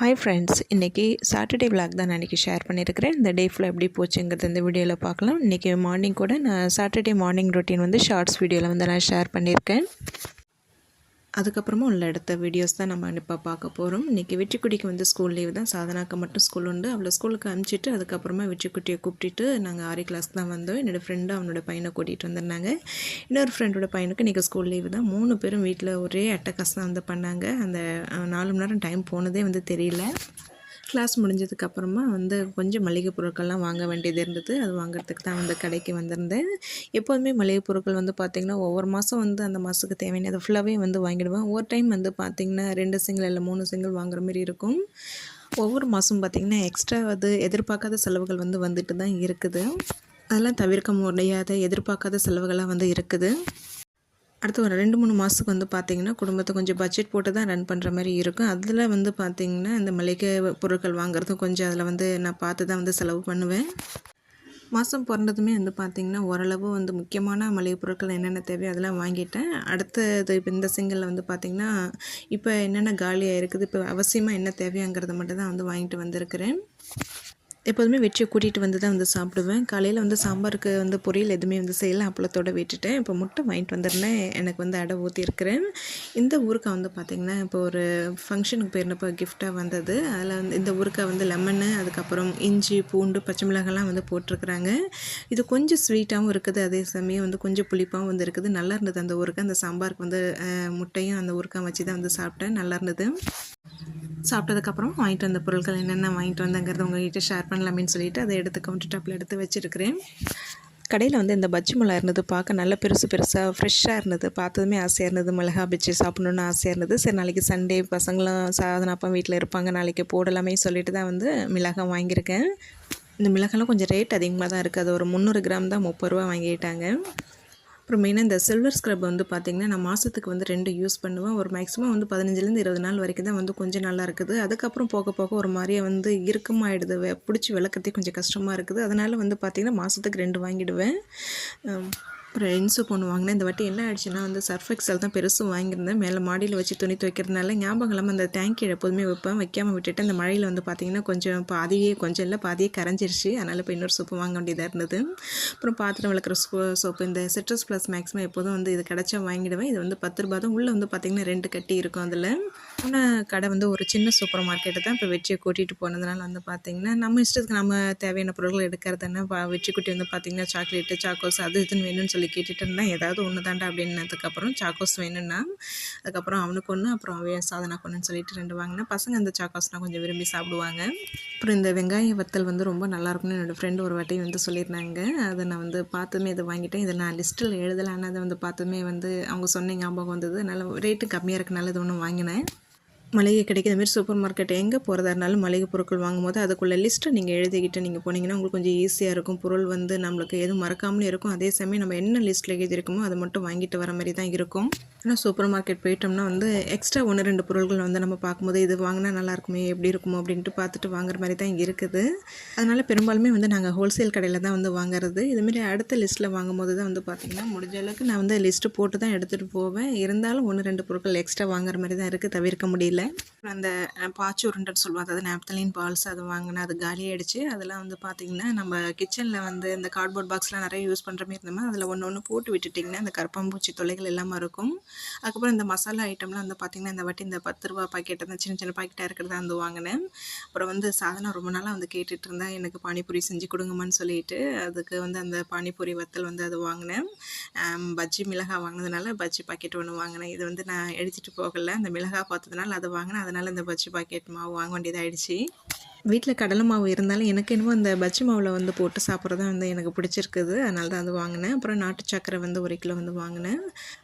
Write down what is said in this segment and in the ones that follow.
Hi friends இன்றைக்கி Saturday vlog தான் நான் ஷேர் பண்ணியிருக்கிறேன். இந்த டே ஃபுல்லாக எப்படி போச்சுங்கிறது இந்த வீடியோவில் பார்க்கலாம். இன்றைக்கி மார்னிங் கூட நான் சாட்டர்டே மார்னிங் ரொட்டீன் வந்து ஷார்ட்ஸ் வீடியோவில் வந்து நான் ஷேர் பண்ணியிருக்கேன். அதுக்கப்புறமா உள்ள இடத்த வீடியோஸ் தான் நம்ம இப்போ பார்க்க போகிறோம் இன்றைக்கி வெற்றிக்குடிக்கு வந்து ஸ்கூல் லீவ் தான். சாதனாக்கு மட்டும் ஸ்கூல் உண்டு. அவளை ஸ்கூலுக்கு அனுப்பிச்சிட்டு அதுக்கப்புறமா வெற்றிக்குட்டியை கூப்பிட்டுட்டு நாங்கள் ஆரி கிளாஸ்க்கு தான் வந்தோம். என்னோடய ஃப்ரெண்டு அவனோட பையனை கூட்டிகிட்டு வந்திருந்தாங்க. இன்னொரு ஃப்ரெண்டோட பையனுக்கு இன்றைக்கி ஸ்கூல் லீவு தான். மூணு பேரும் வீட்டில் ஒரே அட்டகாசம் வந்து பண்ணாங்க. அந்த நாலு மணி நேரம் டைம் போனதே வந்து தெரியல. கிளாஸ் முடிஞ்சதுக்கப்புறமா வந்து கொஞ்சம் மளிகை பொருட்கள்லாம் வாங்க வேண்டியது இருந்தது. அது வாங்குறதுக்கு தான் வந்து கடைக்கு வந்திருந்தேன். எப்போதுமே மளிகை பொருட்கள் வந்து பார்த்திங்கன்னா ஒவ்வொரு மாதம் வந்து அந்த மாதத்துக்கு தேவையானதை ஃபுல்லாகவே வந்து வாங்கிடுவேன். ஒவ்வொரு டைம் வந்து பார்த்திங்கன்னா ரெண்டு சிங்கிள் இல்லை மூணு சிங்கிள் வாங்குற மாதிரி இருக்கும். ஒவ்வொரு மாதம் பார்த்திங்கன்னா எக்ஸ்ட்ரா அது எதிர்பார்க்காத செலவுகள் வந்து வந்துட்டு தான் இருக்குது. அதெல்லாம் தவிர்க்க முடியாத எதிர்பார்க்காத செலவுகளாக வந்து இருக்குது. அடுத்து ஒரு ரெண்டு மூணு மாதத்துக்கு வந்து பார்த்திங்கன்னா குடும்பத்தை கொஞ்சம் பட்ஜெட் போட்டு தான் ரன் பண்ணுற மாதிரி இருக்கும் அதில் வந்து பார்த்திங்கன்னா இந்த மளிகை பொருட்கள் வாங்குறதும் கொஞ்சம் அதில் வந்து நான் பார்த்து தான் வந்து செலவு பண்ணுவேன். மாதம் பிறந்ததுமே வந்து பார்த்திங்கன்னா ஓரளவு வந்து முக்கியமான மளிகை பொருட்கள் என்னென்ன தேவையோ அதெல்லாம் வாங்கிட்டேன். அடுத்தது இப்போ இந்த சிங்கிளில் வந்து பார்த்திங்கன்னா இப்போ என்னென்ன காலியாக இருக்குது இப்போ அவசியமாக என்ன தேவையாங்கிறத மட்டும் தான் வந்து வாங்கிட்டு வந்திருக்கிறேன். எப்போதுமே வெற்றியை கூட்டிகிட்டு வந்து தான் வந்து சாப்பிடுவேன். காலையில் வந்து சாம்பாருக்கு வந்து பொரியல் எதுவுமே வந்து செய்யலை. அப்பளத்தோடு விட்டுட்டேன். இப்போ முட்டை வாங்கிட்டு வந்துருந்தேன் எனக்கு வந்து அடை ஊற்றிருக்கிறேன் இந்த ஊறுக்காய் வந்து பார்த்திங்கன்னா இப்போ ஒரு ஃபங்க்ஷனுக்கு போயிருந்தப்போ கிஃப்டாக வந்தது. அதில் வந்து இந்த ஊருக்கா வந்து லெமனு அதுக்கப்புறம் இஞ்சி பூண்டு பச்சை மிளகாலாம் வந்து போட்டிருக்கிறாங்க. இது கொஞ்சம் ஸ்வீட்டாகவும் இருக்குது. அதே சமயம் வந்து கொஞ்சம் புளிப்பாகவும் வந்து இருக்குது. நல்லா இருந்தது அந்த ஊருக்கு அந்த சாம்பாருக்கு வந்து முட்டையும் அந்த ஊறுக்காய் வச்சு தான் வந்து சாப்பிட்டேன். நல்லா இருந்தது. சாப்பிட்டதுக்கப்புறம் வாங்கிட்டு வந்த பொருட்கள் என்னென்ன வாங்கிட்டு வந்தங்கிறத உங்ககிட்ட ஷேர் பண்ணலாமேன்னு சொல்லிட்டு அதை எடுத்து கவுண்டர் டாப்பில் எடுத்து வச்சுருக்கிறேன். கடையில் வந்து இந்த பஜ்ஜி மிளகா இருந்தது பார்க்க நல்ல பெருசு பெருசாக ஃப்ரெஷ்ஷாக இருந்தது. பார்த்ததுமே ஆசையாக இருந்தது. மிளகா பஜ்ஜி சாப்பிடணுன்னு ஆசையாக இருந்தது. சரி நாளைக்கு சண்டே பசங்களும் சாதனாப்பா வீட்டில் இருப்பாங்க. நாளைக்கு போடலாமே சொல்லிட்டு தான் வந்து மிளகா வாங்கியிருக்கேன். இந்த மிளகாலாம் கொஞ்சம் ரேட் அதிகமாக தான் இருக்குது அது ஒரு முந்நூறு கிராம் தான் முப்பது ரூபா வாங்கிட்டாங்க. அப்புறம் மெயினாக இந்த சில்வர் ஸ்க்ரப் வந்து பார்த்திங்கன்னா நான் மாதத்துக்கு வந்து ரெண்டு யூஸ் பண்ணுவேன். ஒரு மேக்ஸிமம் வந்து பதினஞ்சுலேருந்து இருபது நாள் வரைக்கும் தான் வந்து கொஞ்சம் நல்லா இருக்குது. அதுக்கப்புறம் போக போக ஒரு மாதிரியே வந்து இறுக்கமாகிடுது பிடிச்சி விளக்கத்தே கொஞ்சம் கஷ்டமாக இருக்குது. அதனால் வந்து பார்த்திங்கன்னா மாதத்துக்கு ரெண்டு வாங்கிடுவேன். உம், அப்புறம் பொண்ணு வாங்கினேன் இந்த வாட்டி என்ன ஆயிடுச்சுன்னா வந்து சர்ஃப் எக்ஸல் தான் பெருசும் வாங்கியிருந்தேன். மேலே மாடியில் வச்சு துணி துவைக்கிறதுனால ஞாபகம் இல்லாமல் அந்த தேங்க்யூ எப்போதுமே வைப்பேன். வைக்காமல் விட்டுட்டு அந்த மழையில் வந்து பார்த்திங்கன்னா கொஞ்சம் பாதியே கொஞ்சம் இல்லை பாதியே கரைஞ்சிருச்சு. அதனால் இப்போ இன்னொரு சோப்பு வாங்க வேண்டியதாக இருந்தது. அப்புறம் பாத்திரம் விளக்குற சோ சோப்பு இந்த சிட்ரஸ் ப்ளஸ் மேக்ஸிமம் எப்போதும் வந்து இது கிடச்சா வாங்கிடுவேன். இது வந்து பத்து ரூபா தான். உள்ளே வந்து பார்த்திங்கன்னா ரெண்டு கட்டி இருக்கும் அதில். போன கடை வந்து ஒரு சின்ன சூப்பர் மார்க்கெட்டு தான். இப்போ வெற்றியை கூட்டிகிட்டு போனதுனால வந்து பார்த்திங்கன்னா நம்ம இஷ்டத்துக்கு நம்ம தேவையான பொருட்கள் எடுக்கிறதுனா வெற்றி குட்டி வந்து பார்த்திங்கன்னா சாக்லேட்டு சாக்கோஸ் அது இதுன்னு வேணும்னு சொல்லி கேட்டுட்டு இருந்தேன் ஏதாவது ஒன்று தாண்டா அப்படின்னதுக்கப்புறம் சாக்கோஸ் வேணும்னா அதுக்கப்புறம் அவனுக்கு ஒன்று அப்புறம் அவன் சாதனாக்கு கொண்டுன்னு சொல்லிட்டு ரெண்டு வாங்கினேன் பசங்க அந்த சாக்கோஸ்னால் கொஞ்சம் விரும்பி சாப்பிடுவாங்க. அப்புறம் இந்த வெங்காய வத்தல் வந்து ரொம்ப நல்லா இருக்கும்னு என்னோடய ஃப்ரெண்டு ஒரு வாட்டி வந்து சொல்லியிருந்தாங்க. அதை நான் வந்து பார்த்துமே இதை வாங்கிட்டேன். இதை நான் லிஸ்ட்டில் எழுதலை. ஆனால் அதை வந்து பார்த்துமே வந்து அவங்க சொன்ன ஞாபகம் வந்தது. நல்ல ரேட்டு கம்மியாக இருக்கனால இது ஒன்று வாங்கினேன். மளிகை கிடைக்கிற மாதிரி சூப்பர் மார்க்கெட் எங்கே போகிறதா இருந்தாலும் மளிகை பொருட்கள் வாங்கும்போது அதுக்குள்ள லிஸ்ட்டை நீங்கள் எழுதிக்கிட்டு நீங்கள் போனீங்கன்னா உங்களுக்கு கொஞ்சம் ஈஸியாக இருக்கும். பொருள் வந்து நம்மளுக்கு எதுவும் மறக்காமலும் இருக்கும். அதே சமயம் நம்ம என்ன லிஸ்ட்டில் எழுதியிருக்கோமோ அதை மட்டும் வாங்கிட்டு வர மாதிரி தான் இருக்கும். ஆனால் சூப்பர் மார்க்கெட் போயிட்டோம்னா வந்து எக்ஸ்ட்ரா ஒன்று ரெண்டு பொருட்கள் வந்து நம்ம பார்க்கும்போது இது வாங்கினா நல்லா இருக்குமே எப்படி இருக்குமோ அப்படின்ட்டு பார்த்துட்டு வாங்குற மாதிரி தான் இருக்குது. அதனால் பெரும்பாலுமே வந்து நாங்கள் ஹோல்சேல் கடையில் தான் வந்து வாங்குறது. இதுமாரி அடுத்த லிஸ்ட்டில் வாங்கும்போது தான் வந்து பார்த்திங்கன்னா முடிஞ்ச அளவுக்கு நான் வந்து லிஸ்ட்டு போட்டு தான் எடுத்துகிட்டு போவேன். இருந்தாலும் ஒன்று ரெண்டு பொருட்கள் எக்ஸ்ட்ரா வாங்குற மாதிரி தான் இருக்குது தவிர்க்க முடியல. இல்லை. அந்த அஹ், பாச்சு உருண்டைன்னு சொல்லுவாங்க அதாவது நாப்தலின் பால்ஸ் அது வாங்கினேன் அது காலியாயிடுச்சு. அதெல்லாம் வந்து பார்த்திங்கன்னா நம்ம கிச்சனில் வந்து இந்த கார்ட்போர்ட் பாக்ஸ்லாம் நிறைய யூஸ் பண்ணுற மாதிரி இருந்தோமா அதில் ஒன்று ஒன்று போட்டு விட்டுட்டிங்கன்னா அந்த கருப்பாம்பூச்சி தொலைகள் எல்லாமே இருக்கும். அதுக்கப்புறம் இந்த மசாலா ஐட்டம்லாம் வந்து பார்த்திங்கன்னா இந்த வாட்டி இந்த பத்து ரூபா பாக்கெட் அந்த சின்ன சின்ன பாக்கெட்டாக இருக்கிறதா வந்து வாங்கினேன். அப்புறம் வந்து சாதனம் ரொம்ப நாளாக வந்து கேட்டுட்டு இருந்தேன். எனக்கு பானிபூரி செஞ்சு கொடுங்கம்மான்னு சொல்லிட்டு அதுக்கு வந்து அந்த பானிபூரி வத்தல் வந்து அது வாங்கினேன். பஜ்ஜி மிளகாய் வாங்கினதுனால பஜ்ஜி பாக்கெட் ஒன்று வாங்கினேன். இது வந்து நான் எடுத்துகிட்டு போகல. அந்த மிளகாய் பார்த்ததுனால அதை வாங்கினேன் அதனால் இந்த பஜ்ஜி பாக்கெட் மாவு வாங்க வேண்டியதாகிடுச்சு வீட்டில் கடலை மாவு இருந்தாலும் எனக்கு என்னமோ அந்த பஜ்ஜி மாவில் வந்து போட்டு சாப்பிட்றது தான் வந்து எனக்கு பிடிச்சிருக்குது. அதனால தான் அது வாங்கினேன். அப்புறம் நாட்டு சக்கரை வந்து ஒரு கிலோ வந்து வாங்கினேன்.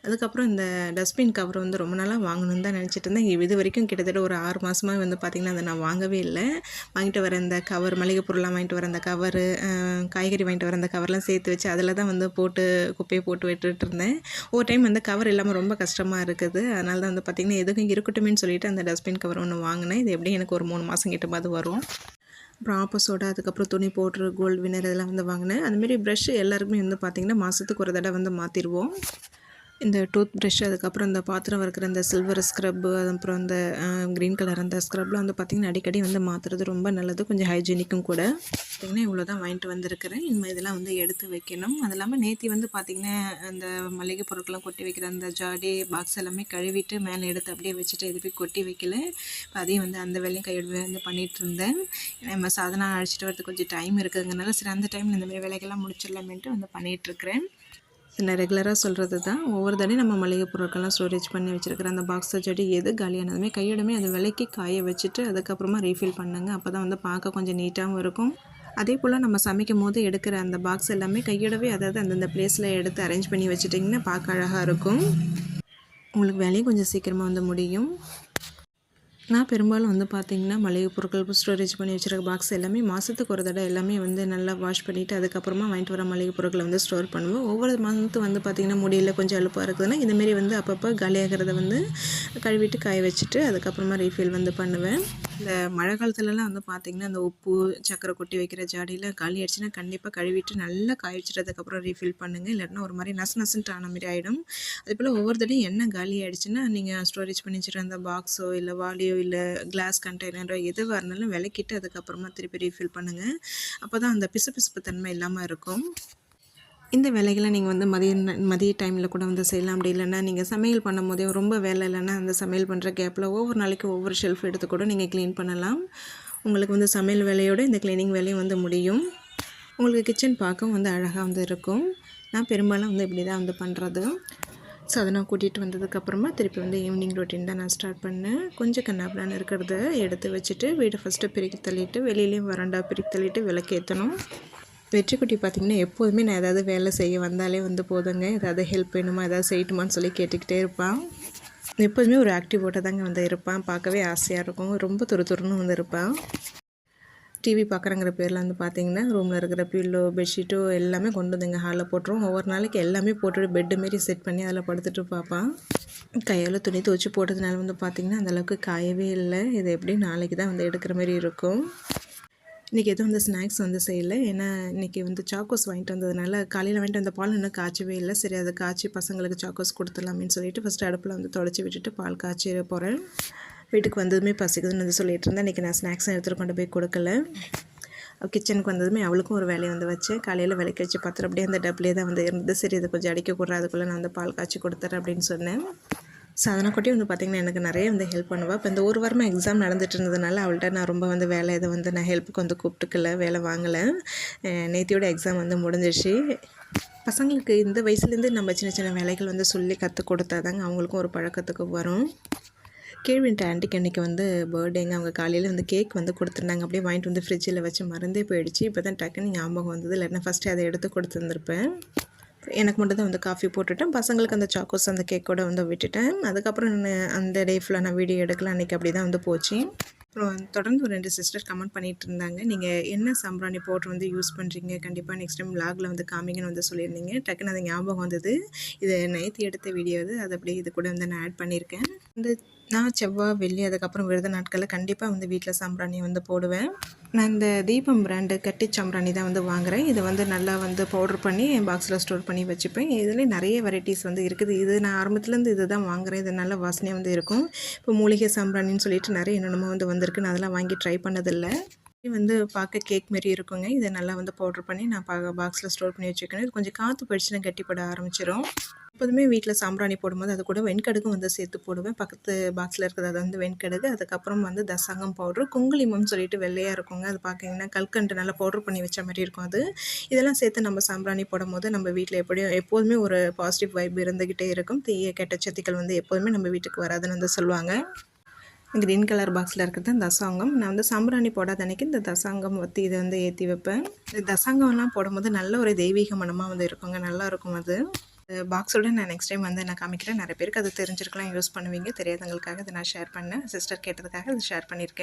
அதுக்கப்புறம் இந்த டஸ்ட்பின் கவர் வந்து ரொம்ப நாளாக வாங்கணும்னு தான் நினச்சிட்டு இருந்தேன். இது வரைக்கும் கிட்டத்தட்ட ஒரு ஆறு மாதமாக வந்து பார்த்திங்கன்னா அதை நான் வாங்கவே இல்லை. வாங்கிட்டு வர இந்த கவர் மளிகை பொருள்லாம் வாங்கிட்டு வர அந்த கவரு காய்கறி வாங்கிட்டு வர அந்த கவர்லாம் சேர்த்து வச்சு அதில் தான் வந்து போட்டு குப்பையை போட்டு விட்டுட்டு இருந்தேன். ஒரு டைம் வந்து கவர் இல்லாமல் ரொம்ப கஷ்டமாக இருக்குது. அதனால தான் வந்து பார்த்திங்கன்னா எதுக்கும் இருக்கட்டுமேன்னு சொல்லிட்டு அந்த டஸ்ட்பின் கவர் ஒன்று வாங்கினேன். இது எப்படியும் எனக்கு ஒரு மூணு மாதம் கிட்டமாவது வரும். அப்புறம் ஆப்போசோடா அதுக்கப்புறம் துணி பவுட்ரு கோல்டு வினர் இதெல்லாம் வந்து வாங்கினேன். அதுமாரி ப்ரஷ் எல்லாருக்குமே வந்து பார்த்திங்கன்னா மாதத்துக்கு ஒரு தடவை வந்து மாற்றிடுவோம் இந்த டூத் ப்ரஷ் அதுக்கப்புறம் இந்த பாத்திரம் வறுக்கிற இந்த சில்வர் ஸ்க்ரப்பு அப்புறம் இந்த க்ரீன் கலர் அந்த ஸ்க்ரப்லாம் வந்து பார்த்திங்கன்னா அடிக்கடி வந்து மாற்றுறது ரொம்ப நல்லது. கொஞ்சம் ஹைஜீனிக்கும் கூட. பார்த்திங்கன்னா இவ்வளோ தான் வாங்கிட்டு வந்திருக்கிறேன். இனிமேல் இதெல்லாம் வந்து எடுத்து வைக்கணும். அது இல்லாமல் நேத்தி வந்து பார்த்திங்கன்னா அந்த மளிகை பொருட்கள்லாம் கொட்டி வைக்கிற அந்த ஜாடி பாக்ஸ் எல்லாமே கழுவிட்டு மேலே எடுத்து அப்படியே வச்சுட்டு எதுவுமே கொட்டி வைக்கல. இப்போ அதையும் வந்து அந்த வேலையும் கையோடு வந்து பண்ணிகிட்டு இருந்தேன். நம்ம சாதனம் அழைச்சிட்டு வரதுக்கு கொஞ்சம் டைம் இருக்குதுங்கிறனால சரி அந்த டைமில் இந்த மாதிரி வேலைகள்லாம் முடிச்சிடலாமேன்ட்டு வந்து பண்ணிகிட்ருக்கிறேன் நான் ரெகுலராக சொல்கிறது தான் ஒவ்வொரு தடையும் நம்ம மளிகை பொருட்கள்லாம் ஸ்டோரேஜ் பண்ணி வச்சுருக்கிற அந்த பாக்ஸை செடி எது காலியானதுமே கையோடமே அதை விலைக்கு காய வச்சுட்டு அதுக்கப்புறமா ரீஃபில் பண்ணுங்க. அப்போ தான் வந்து பார்க்க கொஞ்சம் நீட்டாகவும் இருக்கும். அதே போல் நம்ம சமைக்கும் போது எடுக்கிற அந்த பாக்ஸ் எல்லாமே கையோடவே அதாவது அந்தந்த பிளேஸில் எடுத்து அரேஞ்ச் பண்ணி வச்சுட்டிங்கன்னா பார்க்க அழகாக இருக்கும். உங்களுக்கு வேலையும் கொஞ்சம் சீக்கிரமாக வந்து முடியும். நான் பெரும்பாலும் வந்து பார்த்திங்கன்னா மளிகை பொருட்கள் ஸ்டோரேஜ் பண்ணி வச்சுருக்க பாக்ஸ் எல்லாமே மாதத்துக்கு ஒரு தடவை எல்லாமே வந்து நல்லா வாஷ் பண்ணிவிட்டு அதுக்கப்புறமா வாங்கிட்டு வர மளிகை பொருட்களை வந்து ஸ்டோர் பண்ணுவோம் ஒவ்வொரு மந்த்து வந்து பார்த்திங்கன்னா முடியல கொஞ்சம் அழுப்பாக இருக்குதுன்னா இந்தமாரி வந்து அப்பப்போ காலியாகிறத வந்து கழுவிட்டு காய வச்சுட்டு அதுக்கப்புறமா ரீஃபில் வந்து பண்ணுவேன். இந்த மழை காலத்துலலாம் வந்து பார்த்திங்கன்னா அந்த உப்பு சக்கரை கொட்டி வைக்கிற ஜாடியில் காலி ஆயிடுச்சுன்னா கண்டிப்பாக கழுவிட்டு நல்லா காய வச்சுட்டதுக்கப்புறம் ரீஃபில் பண்ணுங்கள் இல்லைன்னா ஒரு மாதிரி நசு நசுன்ட்டு ஆன மாதிரி ஆகிடும் அதே போல் ஒவ்வொரு தடையும் என்ன காலி ஆயிடுச்சுன்னா நீங்கள் ஸ்டோரேஜ் பண்ணி வச்சுட்டு அந்த பாக்ஸோ இல்லை வாலியோ இல்லை கிளாஸ் கண்டெய்னரோ எதுவாக இருந்தாலும் விளக்கிட்டு அதுக்கப்புறமா திருப்பி ரீஃபில் பண்ணுங்கள் அப்போ தான் அந்த பிசுபிசுப்பு தன்மை இல்லாமல் இருக்கும். இந்த வேலைகளை நீங்கள் வந்து மதிய மதிய டைமில் கூட வந்து செய்யலாம். அப்படி இல்லைன்னா நீங்கள் சமையல் பண்ணும் போதே ரொம்ப வேலை இல்லைன்னா அந்த சமையல் பண்ணுற கேப்பில் ஒவ்வொரு நாளைக்கு ஒவ்வொரு ஷெல்ஃப் எடுத்து கூட நீங்கள் க்ளீன் பண்ணலாம். உங்களுக்கு வந்து சமையல் வேலையோடு இந்த க்ளீனிங் வேலையும் வந்து முடியும். உங்களுக்கு கிச்சன் பார்க்கவும் வந்து அழகாக வந்து இருக்கும். நான் பெரும்பாலும் வந்து இப்படி தான் வந்து பண்ணுறது ஸோ அதை நான் கூட்டிகிட்டு வந்ததுக்கப்புறமா திருப்பி வந்து ஈவினிங் ரொட்டீன் தான் நான் ஸ்டார்ட் பண்ணேன். கொஞ்சம் கண்ணாப்பிலான்னு இருக்கிறத எடுத்து வச்சுட்டு வீடை ஃபஸ்ட்டு பிரிக்கி தள்ளிட்டு வெளியிலையும் வராண்டா பிரிக்கி தள்ளிட்டு விளக்கேற்றணும் வெற்றிக்குட்டி பார்த்திங்கன்னா எப்போதுமே நான் ஏதாவது வேலை செய்ய வந்தாலே வந்து போதுங்க. ஏதாவது ஹெல்ப் வேணுமா? ஏதாவது செய்யட்டுமான்னு சொல்லி கேட்டுக்கிட்டே இருப்பான். எப்போதுமே ஒரு ஆக்டிவோட தாங்க வந்து இருப்பான். பார்க்கவே ஆசையாக இருக்கும். ரொம்ப துரு துருன்னு வந்து இருப்பான். டிவி பார்க்குறங்கிற பேரில் வந்து பார்த்திங்கன்னா ரூமில் இருக்கிற பில்லோ பெட்ஷீட்டோ எல்லாமே கொண்டு வந்து எங்கள் ஹாலில் போட்டுருவோம். ஒவ்வொரு நாளைக்கு எல்லாமே போட்டுட்டு பெட்டு மாரி செட் பண்ணி அதில் படுத்துட்டு பார்ப்பான். கையால் துணி துவச்சி போட்டதுனால வந்து பார்த்திங்கன்னா அந்தளவுக்கு காயவே இல்லை. இது எப்படி நாளைக்கு தான் வந்து எடுக்கிற மாதிரி இருக்கும். இன்றைக்கி எதுவும் வந்து ஸ்நாக்ஸ் வந்து செய்யலை. ஏன்னா இன்றைக்கி வந்து சாக்கோஸ் வாங்கிட்டு வந்ததுனால காலையில் வாங்கிட்டு வந்த பால் இன்னும் காய்ச்சவே இல்லை. சரி அதை காய்ச்சி பசங்களுக்கு சாக்கோஸ் கொடுத்துடலாமேன்னு சொல்லிட்டு ஃபஸ்ட்டு அடுப்பில் வந்து தொடச்சி விட்டுட்டு பால் காய்ச்சி போகிறேன் வீட்டுக்கு வந்ததுமே பசிக்குதுன்னு வந்து சொல்லிட்டு இருந்தேன். இன்றைக்கி நான் ஸ்நாக்ஸ் எடுத்துகிட்டு கொண்டு போய் கொடுக்கல. கிச்சனுக்கு வந்ததுமே அவளுக்கும் ஒரு வேலையை வந்து வச்சேன் காலையில் விளக்கி வச்சு பார்த்துட்டு அப்படியே அந்த டப்லேயே தான் வந்து இருந்தது. சரி இதை கொஞ்சம் அடிக்க கூடாது அதுக்குள்ளே நான் வந்து பால் காய்ச்சி கொடுத்துறேன் அப்படின்னு சொன்னேன். ஸோ குட்டி வந்து பார்த்திங்கன்னா எனக்கு நிறைய வந்து ஹெல்ப் பண்ணுவாள் இப்போ இந்த ஒரு வாரமாக எக்ஸாம் நடந்துட்டு இருந்ததுனால அவள்கிட்ட நான் ரொம்ப வந்து வேலை இதை வந்து நான் ஹெல்ப்புக்கு வந்து கூப்பிட்டுக்கல வேலை வாங்கலை. நேத்தியோட எக்ஸாம் வந்து முடிஞ்சிருச்சு. பசங்களுக்கு இந்த வயசுலேருந்து நம்ம சின்ன சின்ன வேலைகள் வந்து சொல்லி கற்றுக் கொடுத்தா தாங்க அவங்களுக்கும் ஒரு பழக்கத்துக்கு வரும். கீழ்வின்ட்ட ஆண்டிக்கு அன்றைக்கி வந்து பர்த்டேங்க அவங்க காலையில் வந்து கேக் வந்து கொடுத்துருந்தாங்க. அப்படியே வாங்கிட்டு வந்து ஃப்ரிட்ஜில் வச்சு மறந்தே போயிடுச்சு. இப்போ தான் டக்குன்னு ஞாபகம் வந்தது. இல்லைன்னா ஃபஸ்ட்டு அதை எடுத்து கொடுத்துருந்துருப்பேன். எனக்கு மட்டும் தான் வந்து காஃபி போட்டுவிட்டேன் பசங்களுக்கு அந்த சாக்கோஸ் அந்த கேக்கோட வந்து விட்டுட்டேன். அதுக்கப்புறம் நான் அந்த டே ஃபுல்லாக நான் வீடியோ எடுக்கலாம் அன்றைக்கி அப்படி தான் வந்து போச்சு. அப்புறம் தொடர்ந்து ஒரு ரெண்டு சிஸ்டர் கமெண்ட் பண்ணிகிட்டு இருந்தாங்க. நீங்கள் என்ன சாம்பிராணி பவுட்ரு வந்து யூஸ் பண்ணுறீங்க கண்டிப்பாக நெக்ஸ்ட் டைம் லாகில் வந்து காமிங்கன்னு வந்து சொல்லியிருந்தீங்க. டக்குன்னு அது ஞாபகம் வந்தது. இது நைத்தி எடுத்த வீடியோ அது. அது அப்படியே இது கூட வந்து நான் ஆட் பண்ணியிருக்கேன். வந்து நான் செவ்வாய் வெள்ளி அதுக்கப்புறம் விரத நாட்களில் கண்டிப்பாக வந்து வீட்டில் சாம்பிராணி வந்து போடுவேன். நான் இந்த தீபம் பிராண்டு கட்டி சாம்பிராணி தான் வந்து வாங்குகிறேன் இதை வந்து நல்லா வந்து பவுடர் பண்ணி என் பாக்ஸில் ஸ்டோர் பண்ணி வச்சுப்பேன். இதுலேயே நிறைய வெரைட்டிஸ் வந்து இருக்குது. இது நான் ஆரம்பத்துலேருந்து இது தான் வாங்குகிறேன் இது நல்ல வாசனையாக வந்து இருக்கும். இப்போ மூலிகை சாம்பிராணின்னு சொல்லிட்டு நிறைய என்னென்னமோ வந்து வந்திருக்கு. நான் அதெல்லாம் வாங்கி ட்ரை பண்ணதில்லை. வந்து பார்க்க கேக் மாரி இருக்குங்க. இதை நல்லா வந்து பவுட்ரு பண்ணி நான் பா பாக்ஸில் ஸ்டோர் பண்ணி வச்சுக்கணும் இது கொஞ்சம் காற்று போயிடுச்சுன்னா கட்டிப்பட ஆரம்பிச்சிடும் எப்போதுமே வீட்டில் சாம்பிராணி போடும்போது அது கூட வெண்கடுகும் வந்து சேர்த்து போடுவேன். பக்கத்து பாக்ஸில் இருக்கிறது அது வந்து வெண்கடுகு. அதுக்கப்புறம் வந்து தசங்கம் பவுட்ரு குங்குளிமம்னு சொல்லிட்டு வெள்ளையாக இருக்குங்க. அது பார்த்திங்கன்னா கல்கண்டு நல்லா பவுட்ரு பண்ணி வச்ச மாதிரி இருக்கும் அது. இதெல்லாம் சேர்த்து நம்ம சாம்பிராணி போடும்போது நம்ம வீட்டில் எப்படியும் எப்போதுமே ஒரு பாசிட்டிவ் வைப் இருந்துக்கிட்டே இருக்கும். தீய கெட்ட சத்திகள் வந்து எப்போதுமே நம்ம வீட்டுக்கு வராதுன்னு வந்து சொல்லுவாங்க. க்ரீன் கலர் பாக்ஸில் இருக்கிறது தான் தசாங்கம். நான் வந்து சாம்பிராணி போடாத அன்றைக்கி இந்த தசாங்கம் பற்றி இதை வந்து ஏற்றி வைப்பேன். இந்த தசாங்கம்லாம் போடும்போது நல்ல ஒரு தெய்வீக மனமாக வந்து இருக்குங்க. நல்லா இருக்கும் அது. பாக்ஸோட நான் நெக்ஸ்ட் டைம் வந்து நான் காமிக்கிறேன். நிறைய பேருக்கு அது தெரிஞ்சிருக்கலாம் யூஸ் பண்ணுவீங்க. தெரியாதவங்களுக்காக அதை நான் ஷேர் பண்ணேன். சிஸ்டர் கேட்டதுக்காக அதை ஷேர் பண்ணியிருக்கேன்.